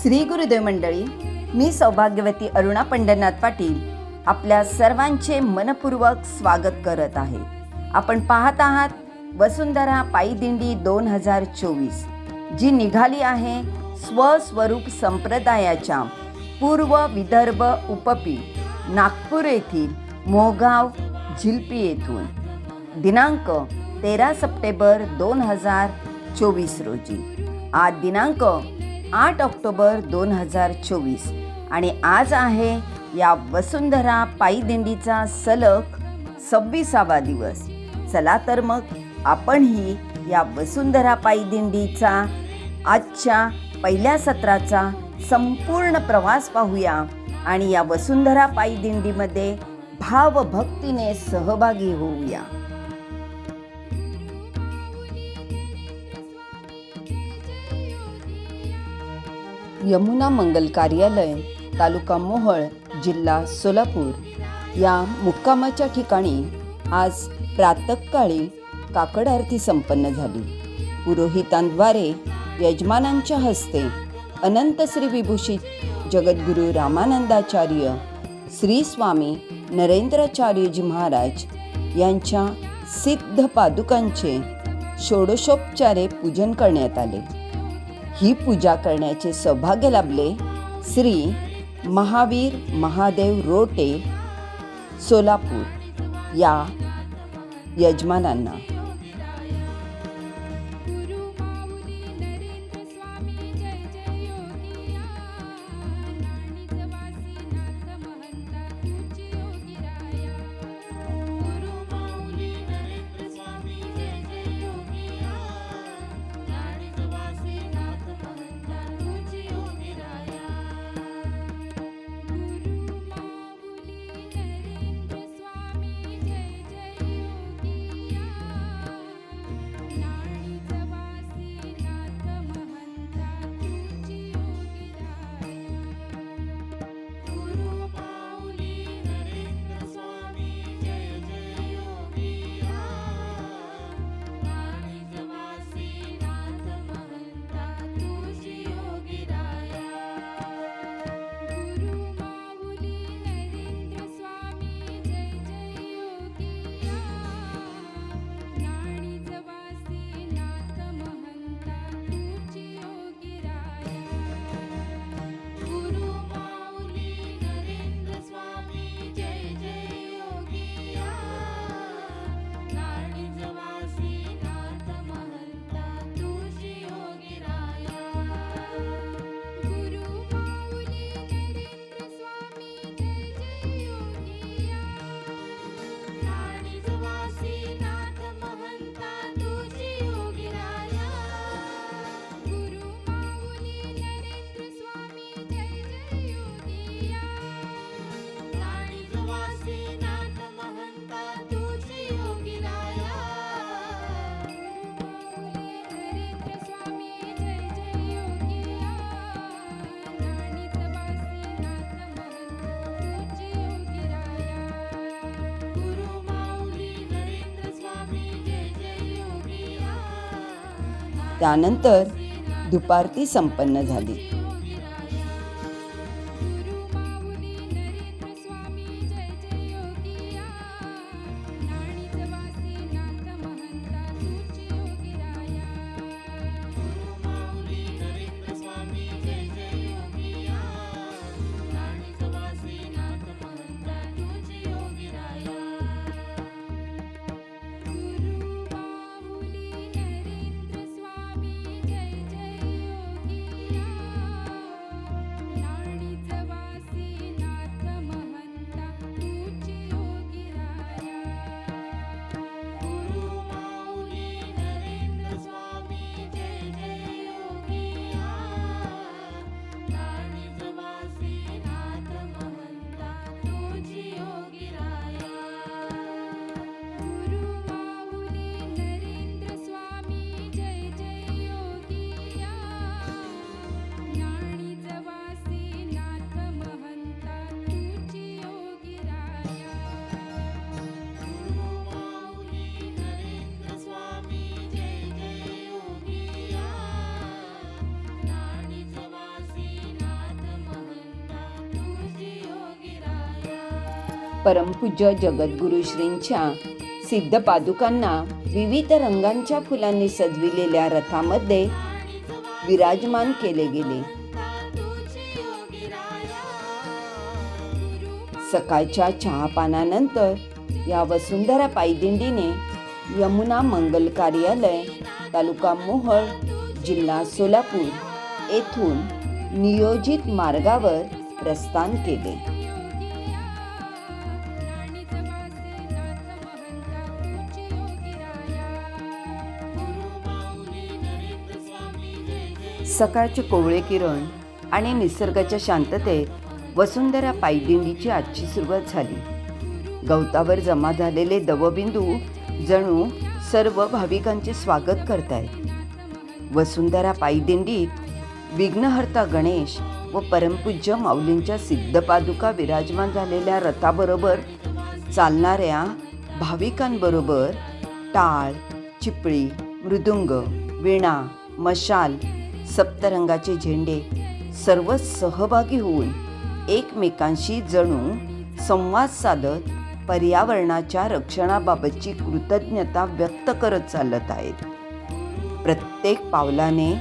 श्री गुरुदेव मंडळी मी सौभाग्यवती अरुणा पंढरनाथ पाटील आपल्या सर्वांचे मनपूर्वक स्वागत करत आहे. आपण पाहत आहात वसुंधरा पायी दिंडी दोन हजार चोवीस जी निघाली आहे स्वस्वरूप संप्रदायाच्या पूर्व विदर्भ उपपी नागपूर येथील मोगाव झिलपी येथून. दिनांक तेरा सप्टेंबर दोन हजार चोवीस रोजी. आज दिनांक आठ ऑक्टोबर दोन हजार चोवीस. आणि आज आहे या वसुंधरा पायी दिंडीचा सलग सव्वीसावा दिवस. चला तर मग आपणही या वसुंधरा पायी दिंडीचा आजच्या पहिल्या सत्राचा संपूर्ण प्रवास पाहूया आणि या वसुंधरा पायदिंडीमध्ये भावभक्तीने सहभागी होऊया. यमुना मंगल कार्यालय तालुका मोहळ जिल्हा सोलापूर. या मुक्कामाच्या ठिकाणी आज प्रातःकाळी काकड आरती संपन्न झाली. पुरोहितांद्वारे यजमानांच्या हस्ते अनंत श्री विभूषित जगद्गुरू रामानंदाचार्य श्री स्वामी नरेंद्राचार्यजी महाराज यांच्या सिद्ध पादुकांचे षोडशोपचारे पूजन करण्यात आले. ही पूजा करण्याचे सौभाग्य लाभले. श्री महावीर महादेव रोटे सोलापूर या यजमानांना. त्यानंतर दुपारती संपन्न झाली. परमपूज्य जगद्गुरु श्रींच्या सिद्ध पादुकांना विविध रंगांच्या फुलांनी सजविलेल्या रथामध्ये विराजमान केले गेले. सकाळच्या चहापानानंतर या वसुंधरा पायदिंडीने यमुना मंगल कार्यालय तालुका मोहळ जिल्हा सोलापूर येथून नियोजित मार्गावर प्रस्थान केले. सकाळचे कोवळे किरण आणि निसर्गाच्या शांततेत वसुंधरा पायदिंडीची आजची सुरुवात झाली. गवतावर जमा झालेले दवबिंदू जणू सर्व भाविकांचे स्वागत करतायत. वसुंधरा पायदिंडीत विघ्नहर्ता गणेश व परमपूज्य माऊलींच्या सिद्धपादुका विराजमान झालेल्या रथाबरोबर चालणाऱ्या भाविकांबरोबर टाळ चिपळी मृदुंग विणा मशाल सप्तरंगाचे झेंडे सर्व सहभागी होऊन एकमेकांशी जणू संवाद साधत पर्यावरणाच्या रक्षणाबाबतची कृतज्ञता व्यक्त करत चालत आहेत. प्रत्येक पावलाने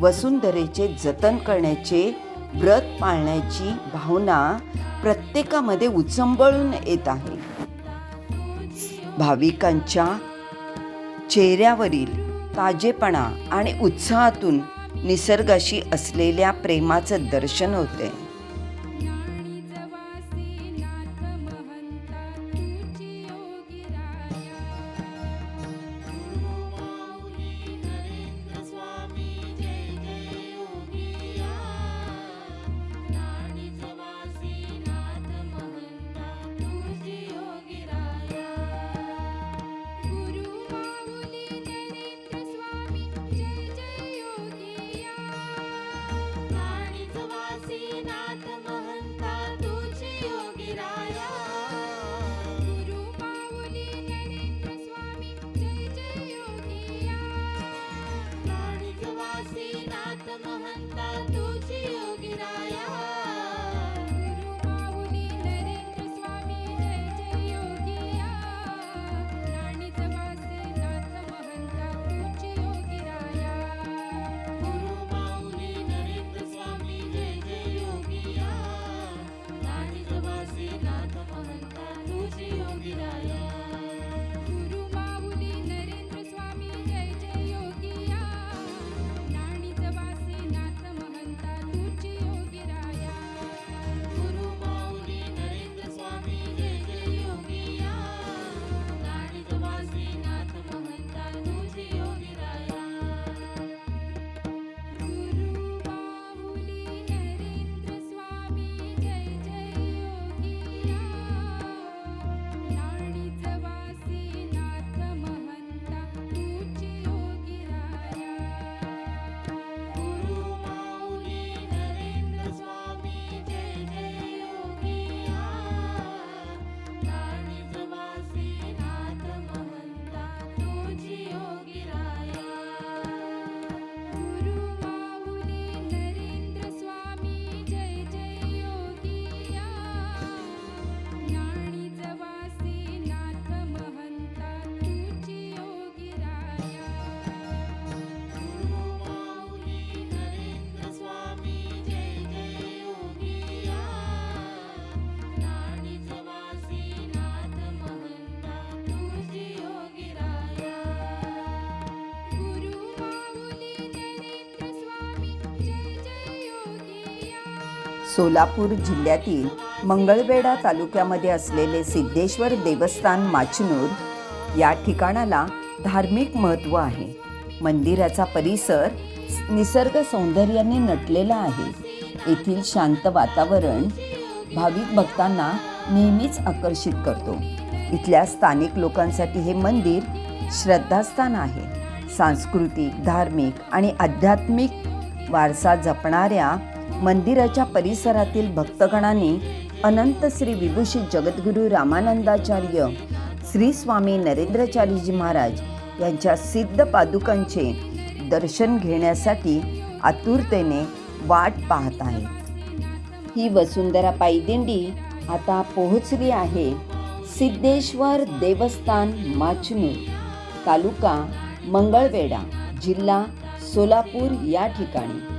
वसुंधरेचे जतन करण्याचे व्रत पाळण्याची भावना प्रत्येकामध्ये उचंबळून येत आहे. भाविकांच्या चेहऱ्यावरील ताजेपणा आणि उत्साहातून निसर्गाशी असलेल्या प्रेमाचं दर्शन होते. सोलापूर जिल्ह्यातील मंगळवेढा तालुक्यामध्ये असलेले सिद्धेश्वर देवस्थान माचनूर या ठिकाणाला धार्मिक महत्त्व आहे. मंदिराचा परिसर निसर्ग सौंदर्याने नटलेला आहे. येथील शांत वातावरण भाविक भक्तांना नेहमीच आकर्षित करतो. इथल्या स्थानिक लोकांसाठी हे मंदिर श्रद्धास्थान आहे. सांस्कृतिक धार्मिक आणि आध्यात्मिक वारसा जपणाऱ्या मंदिराच्या परिसरातील भक्तगणांनी अनंत श्री विभूषी जगद्गुरू रामानंदाचार्य श्री स्वामी नरेंद्रचारीजी महाराज यांच्या सिद्ध पादुकांचे दर्शन घेण्यासाठी आतुरतेने वाट पाहत आहे ही वसुंधरा पायदिंडी आता पोहोचली आहे सिद्धेश्वर देवस्थान माचनू तालुका मंगळवेढा जिल्हा सोलापूर या ठिकाणी.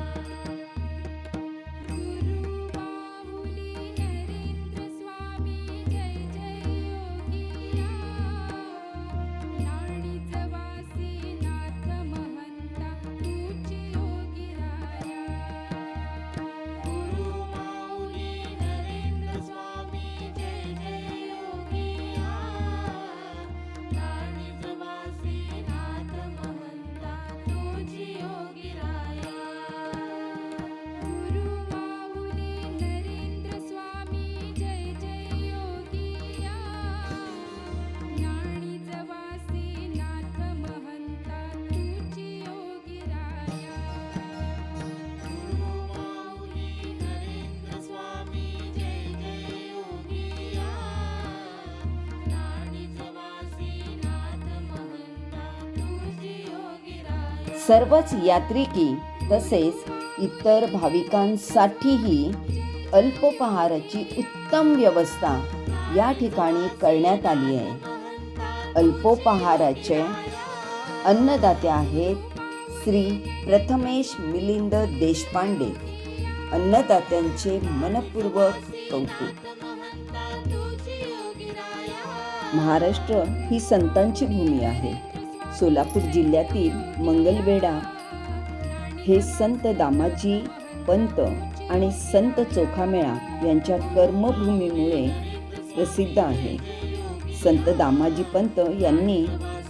सर्वच यात्रिकी तसेच इतर भाविकांसाठीही अल्पोपहाराची उत्तम व्यवस्था या ठिकाणी करण्यात आली आहे. अल्पोपहाराचे अन्नदाते आहेत श्री प्रथमेश मिलिंद देशपांडे. अन्नदात्यांचे मनपूर्वक कौतुक. महाराष्ट्र ही संतांची भूमी आहे. सोलापूर जिल्ह्यातील मंगलवेढा हे संत दामाजी पंत आणि संत चोखामेळा यांच्या कर्मभूमीमुळे प्रसिद्ध आहे. संत दामाजी पंत यांनी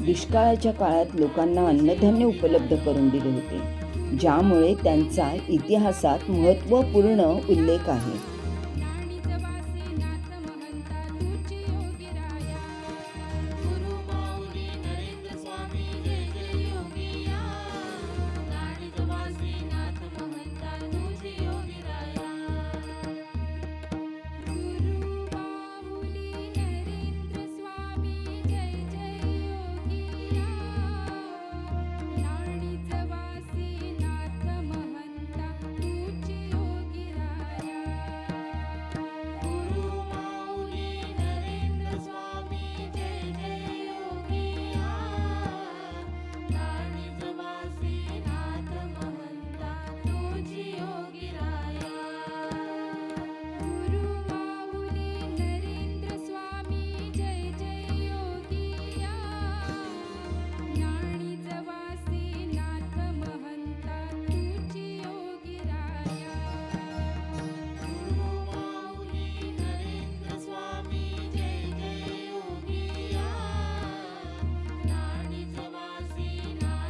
दुष्काळाच्या काळात लोकांना अन्नधान्य उपलब्ध करून दिले होते ज्यामुळे त्यांचा इतिहासात महत्त्वपूर्ण उल्लेख आहे.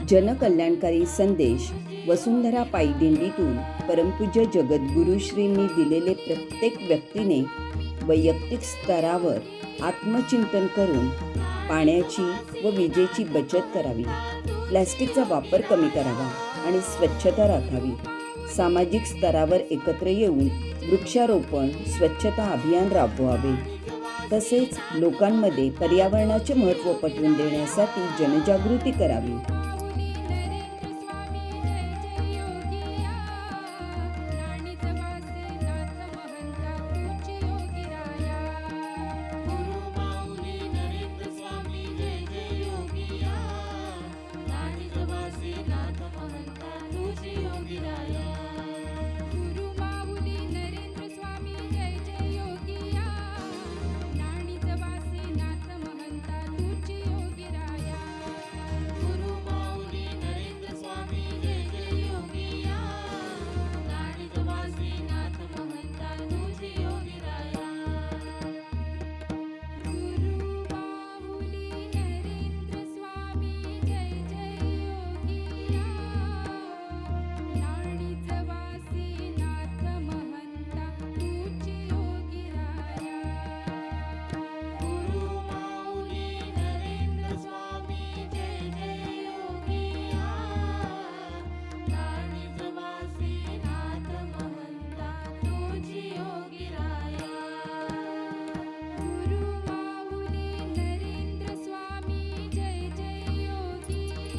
जनकल्याणकारी संदेश वसुंधरा वसुंधरापायी दिंडीतून परमपूज्य जगद्गुरुश्रींनी दिलेले प्रत्येक व्यक्तीने वैयक्तिक स्तरावर आत्मचिंतन करून पाण्याची व विजेची बचत करावी. प्लॅस्टिकचा वापर कमी करावा आणि स्वच्छता राखावी. सामाजिक स्तरावर एकत्र येऊन वृक्षारोपण स्वच्छता अभियान राबवावे. तसेच लोकांमध्ये पर्यावरणाचे महत्त्व पटवून देण्यासाठी जनजागृती करावी.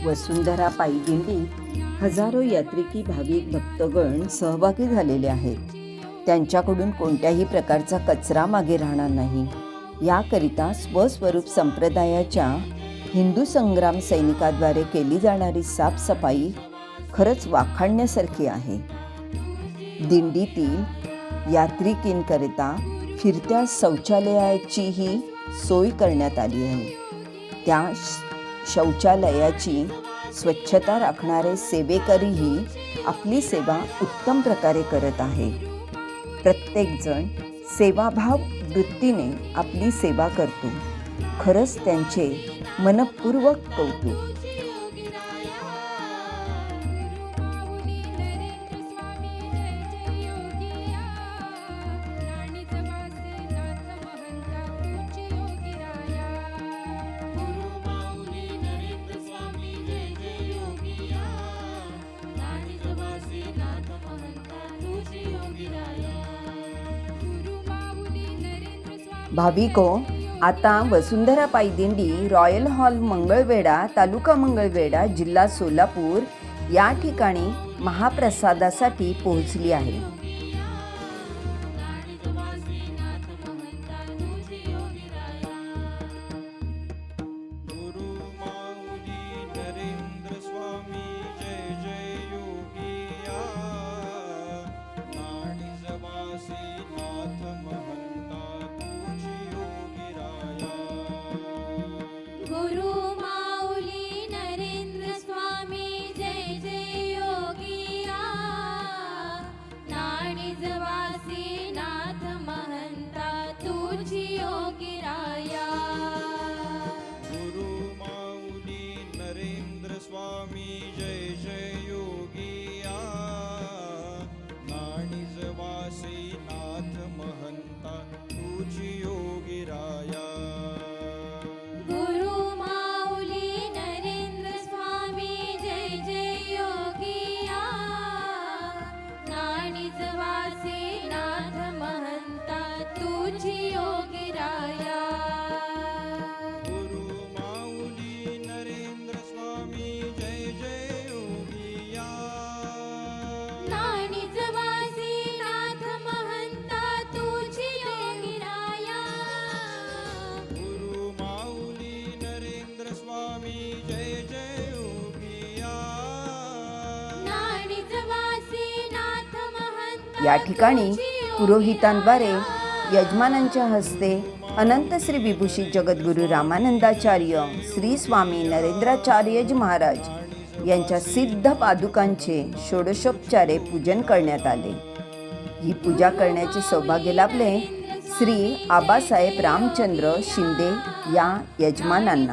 वसुंधरा पायी दिंडी हजारो यात्रिकी भाविक भक्तगण सहभागी झालेले आहेत. त्यांच्याकडून कोणत्याही प्रकारचा कचरा मागे राहणार नाही. याकरिता स्वस्वरूप संप्रदायाच्या हिंदू संग्राम सैनिकाद्वारे केली जाणारी साफसफाई खरंच वाखाणण्यासारखी आहे. दिंडीतील यात्रिकींकरिता फिरत्या शौचालयाचीही सोय करण्यात आली आहे. त्या शौचालयाची स्वच्छता राखणारे सेवेकरीही आपली सेवा उत्तम प्रकारे करत आहे प्रत्येकजण सेवाभाव वृत्तीने आपली सेवा करतो. खरंच त्यांचे मनपूर्वक कौतुक. भाविको आता वसुंधरा पायदिंडी रॉयल हॉल मंगळवेढा तालुका मंगळवेढा जिल्हा सोलापूर या ठिकाणी महाप्रसादासाठी पोहोचली आहे. या ठिकाणी पुरोहितांद्वारे यजमानांच्या हस्ते अनंत श्री विभूषित जगद्गुरू रामानंदाचार्य श्री स्वामी नरेंद्राचार्यजी महाराज यांच्या सिद्ध पादुकांचे षोडशोपचारे पूजन करण्यात आले. ही पूजा करण्याचे सौभाग्य लाभले श्री आबासाहेब रामचंद्र शिंदे या यजमानांना.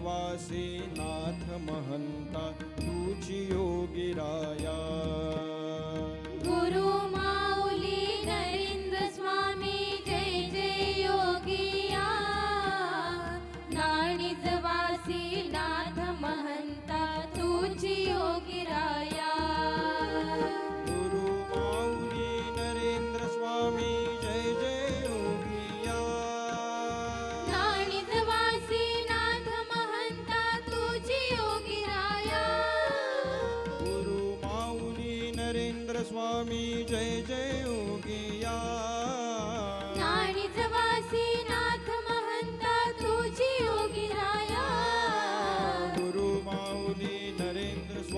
वासी नाथ महंता तुझी योगिराया. राया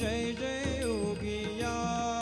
જય જય યોગિયા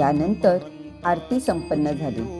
यानंतर आरती संपन्न झाली.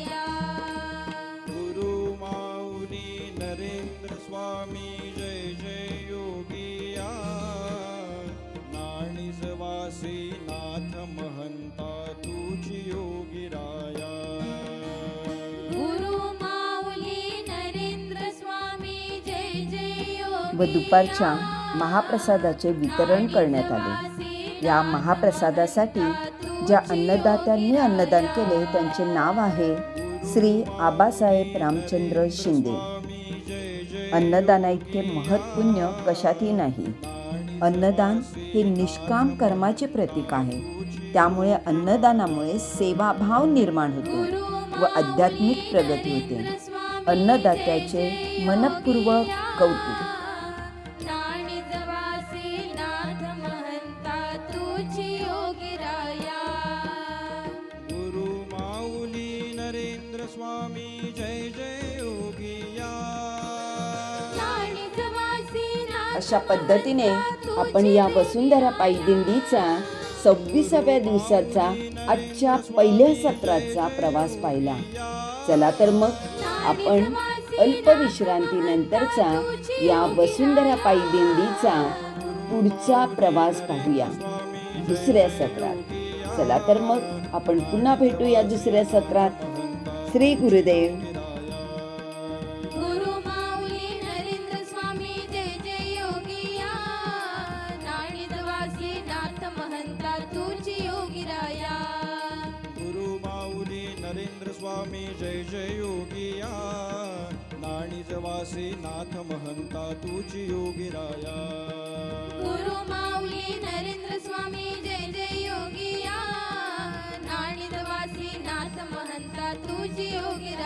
व दुपारच्या महाप्रसादाचे वितरण करण्यात आले. या महाप्रसादासाठी ज्या अन्नदात्यांनी अन्नदान केले त्यांचे नाव आहे श्री आबासाहेब रामचंद्र शिंदे. अन्नदाना इतके महत्पुण्य कशातही नाही. अन्नदान हे निष्काम कर्माचे प्रतीक आहे. त्यामुळे अन्नदानामुळे सेवाभाव निर्माण होतो व आध्यात्मिक प्रगती होते. अन्नदात्याचे मनपूर्वक कौतुक. अशा पद्धतीने आपण या वसुंधरा पायी दिंडीचा सव्वीसाव्या दिवसाचा आजच्या पहिल्या सत्राचा प्रवास पाहिला. चला तर मग आपण अल्पविश्रांतीनंतरचा या वसुंधरा पायी दिंडीचा पुढचा प्रवास पाहूया. दुसऱ्या सत्रात. चला तर मग आपण पुन्हा भेटूया दुसऱ्या सत्रात. श्री गुरुदेव. नाथ महंता तुझी योगिराया गुरु माऊली नरेंद्र स्वामी जय जय